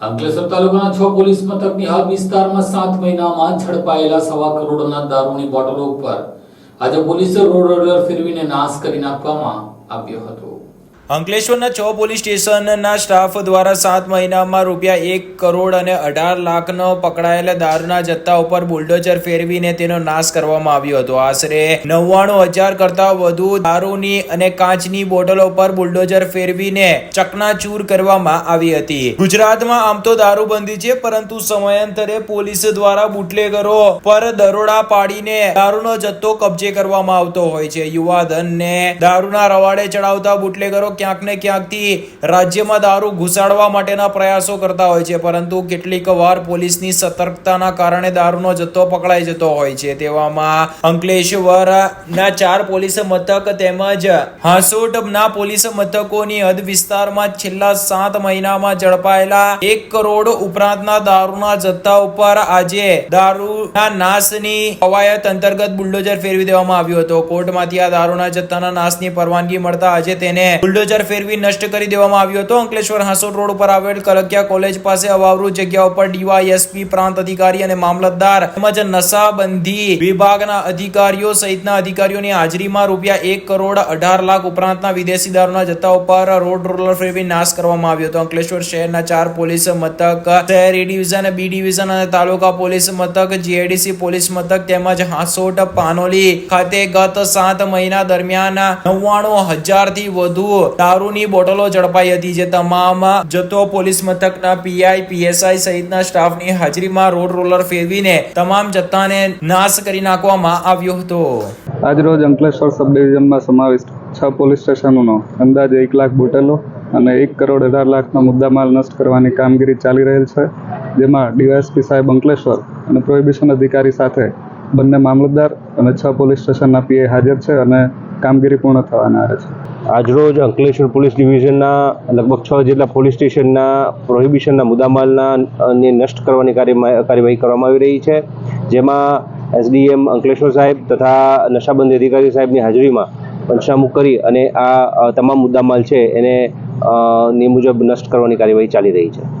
અંકલેશ્વર તાલુકાના છ પોલીસ મથકની હાલ વિસ્તારમાં સાત મહિનામાં ઝડપાયેલા સવા કરોડના દારૂની બોટલો ઉપર આજે પોલીસે રોડ ફેરવીને નાશ કરી નાખવામાં આવ્યો હતો. અંકલેશ્વરના છ પોલીસ સ્ટેશનના સ્ટાફ દ્વારા સાત મહિનામાં રૂપિયા એક કરોડ અને અઢાર લાખનો પકડાયેલા દારૂના જથ્થા ઉપર બુલડોઝર ફેરવીને તેનો નાશ કરવામાં આવ્યો હતો. આશરે નવ્વાણું હજાર કરતા વધુ દારૂની અને કાચની બોટલો પર બુલડોઝર ફેરવીને ચકનાચૂર કરવામાં આવી હતી. ગુજરાતમાં આમ તો દારૂબંધી છે, પરંતુ સમયાંતરે પોલીસ દ્વારા બુટલેગરો પર દરોડા પાડીને દારૂનો જથ્થો કબજે કરવામાં આવતો હોય છે. યુવાધનને દારૂના રવાડે ચડાવતા બુટલેગરો ક્યાંક ને ક્યાંકથી રાજ્યમાં દારૂ ઘુસાડવા માટેના પ્રયાસો કરતા હોય છે, પરંતુ કેટલીક વાર પોલીસની સતર્કતાના કારણે દારૂનો જથ્થો પકડાઈ જતો હોય છે. તેવામાં અંકલેશ્વર ના ચાર પોલીસ મથક તેમજ હાસોટના પોલીસ મથકોની હદ વિસ્તારમાં છેલ્લા સાત મહિનામાં ઝડપાયેલા એક કરોડ ઉપરાંતના દારૂના જથ્થા ઉપર આજે દારૂના નાશની કવાયત અંતર્ગત બુલડોઝર ફેરવી દેવામાં આવ્યો હતો. કોર્ટમાંથી આ દારૂના જથ્થાના નાશની પરવાનગી મળતા આજે તેને બુલડોઝર ફેરવી નષ્ટ કરી દેવામાં આવ્યો હતો. અંકલેશ્વર હાંસોડ રોડ ઉપર આવેલ કલકિયા કોલેજ પાસે અવાવરૂ જગ્યા ઉપર ડીવાયએસપી, પ્રાંત અધિકારી અને મામલતદાર તેમજ નશાબંધી વિભાગના અધિકારીઓ સહિતના અધિકારીઓની હાજરીમાં રૂપિયા એક કરોડ અઢાર લાખ ઉપરાંતના વિદેશી દારૂના જથ્થા ઉપર રોડ રોલર ફેરવી નાશ કરવામાં આવ્યો હતો. અંકલેશ્વર શહેરના ચાર પોલીસ મથક, શહેરી ડિવિઝન, બી ડિવિઝન અને તાલુકા પોલીસ મથક જીઆઈડીસી પોલીસ મથક તેમજ હાસોટ પાનોલી ખાતે ગત સાત મહિના દરમિયાન નવ્વાણું હજારથી વધુ દારૂની બોટલો ઝડપાઈ હતી, જે તમામ જથ્થો પોલીસ મથકના પીઆઈ પીએસઆઈ સહિતના સ્ટાફની હાજરીમાં રોડ રોલર ફેરવીને તમામ જથ્થાને નાશ કરી નાખવામાં આવ્યો હતો. આજરોજ અંકલેશ્વર સબ ડિવિઝનમાં સમાવિષ્ટ છ પોલીસ સ્ટેશનોનો અંદાજે એક લાખ બોટલો અને એક કરોડ અઢાર લાખનો મુદ્દામાલ નષ્ટ કરવાની કામગીરી ચાલી રહેલ છે, જેમાં ડીવાયએસપી સાહેબ અંકલેશ્વર અને પ્રોહિબિશન અધિકારી સાથે બંને મામલતદાર અને છ પોલીસ સ્ટેશનના પીએ હાજર છે અને કામગીરી પૂર્ણ થવાના છે. આજરોજ અંકલેશ્વર પોલીસ ડિવિઝનના લગભગ છ જેટલા પોલીસ સ્ટેશનના પ્રોહિબિશનના મુદ્દામાલના ને નષ્ટ કરવાની કાર્યવાહી કરવામાં આવી રહી છે. જેમાં એસડીએમ અંકલેશ્વર સાહેબ તથા નશાબંધી અધિકારી સાહેબની હાજરીમાં પંચનામું કરી અને આ તમામ મુદ્દામાલ છે એને ની મુજબ નષ્ટ કરવાની કાર્યવાહી ચાલી રહી છે.